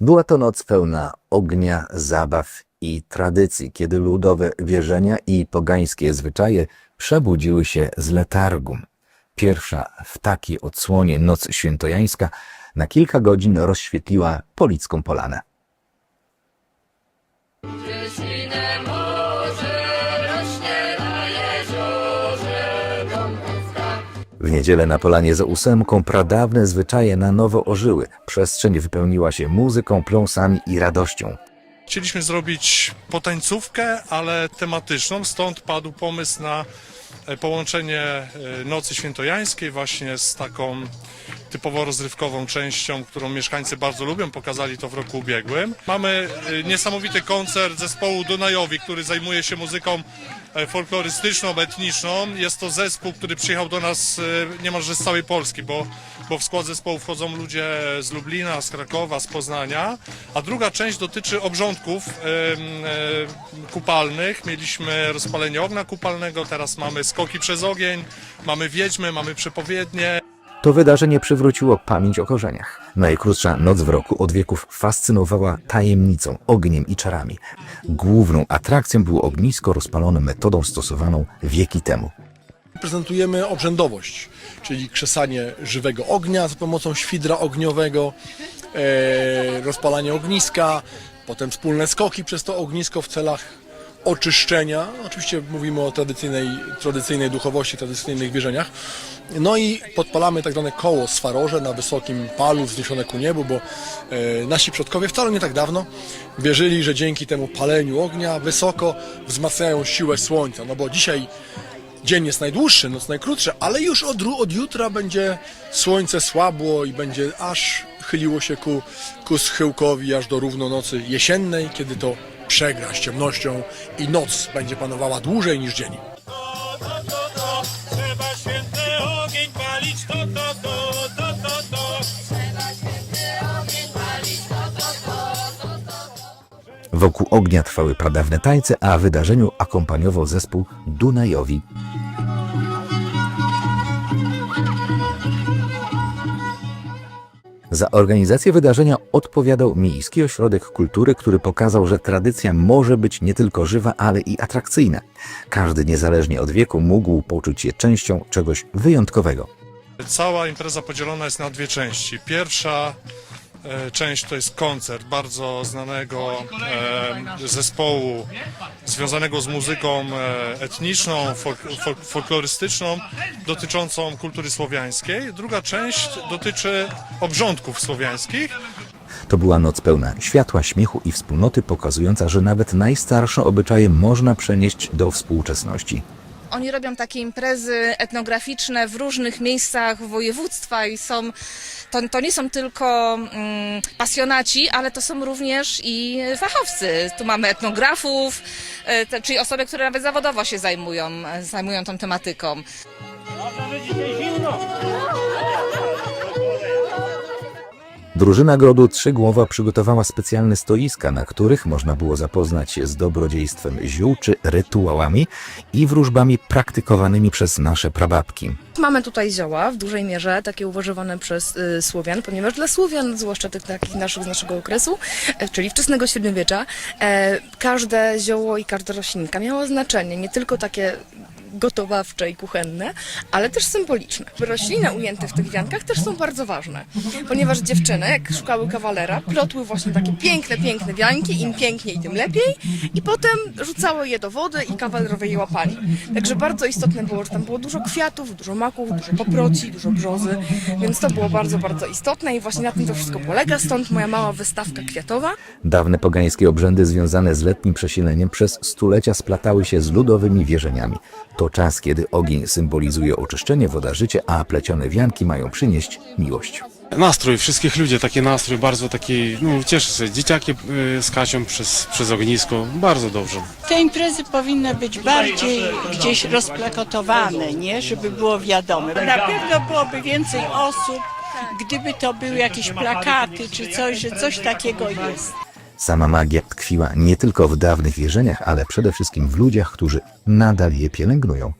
Była to noc pełna ognia, zabaw i tradycji, kiedy ludowe wierzenia i pogańskie zwyczaje przebudziły się z letargu. Pierwsza w takiej odsłonie noc świętojańska na kilka godzin rozświetliła Policką Polanę. Niedzielę na Polanie za ósemką pradawne zwyczaje na nowo ożyły. Przestrzeń wypełniła się muzyką, pląsami i radością. Chcieliśmy zrobić potańcówkę, ale tematyczną, stąd padł pomysł na e, połączenie e, Nocy Świętojańskiej właśnie z taką typowo rozrywkową częścią, którą mieszkańcy bardzo lubią, pokazali to w roku ubiegłym. Mamy e, niesamowity koncert zespołu Dunajowi, który zajmuje się muzyką e, folklorystyczną, etniczną. Jest to zespół, który przyjechał do nas e, niemalże z całej Polski, bo, bo w skład zespołu wchodzą ludzie z Lublina, z Krakowa, z Poznania, a druga część dotyczy obrządków e, kupalnych. Mieliśmy rozpalenie ognia kupalnego, teraz mamy skoki przez ogień, mamy wiedźmy, mamy przepowiednie. To wydarzenie przywróciło pamięć o korzeniach. Najkrótsza noc w roku od wieków fascynowała tajemnicą, ogniem i czarami. Główną atrakcją było ognisko rozpalone metodą stosowaną wieki temu. Prezentujemy obrzędowość, czyli krzesanie żywego ognia za pomocą świdra ogniowego, e, rozpalanie ogniska, potem wspólne skoki przez to ognisko w celach oczyszczenia. Oczywiście mówimy o tradycyjnej, tradycyjnej duchowości, tradycyjnych wierzeniach. No i podpalamy tak zwane koło swarorze na wysokim palu wzniesione ku niebu, bo e, nasi przodkowie wcale nie tak dawno wierzyli, że dzięki temu paleniu ognia wysoko wzmacniają siłę słońca. No bo dzisiaj dzień jest najdłuższy, noc najkrótsza, ale już od, od jutra będzie słońce słabło i będzie aż chyliło się ku, ku schyłkowi, aż do równonocy jesiennej, kiedy to przegra z ciemnością i noc będzie panowała dłużej niż dzień. Trzeba święty ogień palić. Wokół ognia trwały pradawne tańce, a wydarzeniu akompaniował zespół Dunajowi. Za organizację wydarzenia odpowiadał Miejski Ośrodek Kultury, który pokazał, że tradycja może być nie tylko żywa, ale i atrakcyjna. Każdy niezależnie od wieku mógł poczuć się częścią czegoś wyjątkowego. Cała impreza podzielona jest na dwie części. Pierwsza część to jest koncert bardzo znanego e, zespołu związanego z muzyką e, etniczną, folk, folk, folklorystyczną, dotyczącą kultury słowiańskiej. Druga część dotyczy obrządków słowiańskich. To była noc pełna światła, śmiechu i wspólnoty, pokazująca, że nawet najstarsze obyczaje można przenieść do współczesności. Oni robią takie imprezy etnograficzne w różnych miejscach województwa i są, to, to nie są tylko mm, pasjonaci, ale to są również i fachowcy. Tu mamy etnografów, e, te, czyli osoby, które nawet zawodowo się zajmują, zajmują tą tematyką. Drużyna Grodu Trzygłowa przygotowała specjalne stoiska, na których można było zapoznać się z dobrodziejstwem ziół czy rytuałami i wróżbami praktykowanymi przez nasze prababki. Mamy tutaj zioła w dużej mierze, takie używane przez y, Słowian, ponieważ dla Słowian, zwłaszcza tych takich naszych z naszego okresu, e, czyli wczesnego średniowiecza, e, każde zioło i każda roślinka miała znaczenie, nie tylko takie gotowawcze i kuchenne, ale też symboliczne. Rośliny ujęte w tych wiankach też są bardzo ważne, ponieważ dziewczyny, jak szukały kawalera, plotły właśnie takie piękne, piękne wianki, im piękniej, tym lepiej i potem rzucały je do wody i kawalerowie je łapali. Także bardzo istotne było, że tam było dużo kwiatów, dużo maków, dużo poproci, dużo brzozy, więc to było bardzo, bardzo istotne i właśnie na tym to wszystko polega, stąd moja mała wystawka kwiatowa. Dawne pogańskie obrzędy związane z letnim przesileniem przez stulecia splatały się z ludowymi wierzeniami. To czas, kiedy ogień symbolizuje oczyszczenie, woda życie, a plecione wianki mają przynieść miłość. Nastrój wszystkich ludzi, taki nastrój bardzo taki, no cieszę się, dzieciaki y, skaczą przez, przez ognisko, bardzo dobrze. Te imprezy powinny być bardziej gdzieś rozplakatowane, nie? Żeby było wiadome. Na pewno byłoby więcej osób, gdyby to były jakieś plakaty czy coś, że coś takiego jest. Sama magia tkwiła nie tylko w dawnych wierzeniach, ale przede wszystkim w ludziach, którzy nadal je pielęgnują.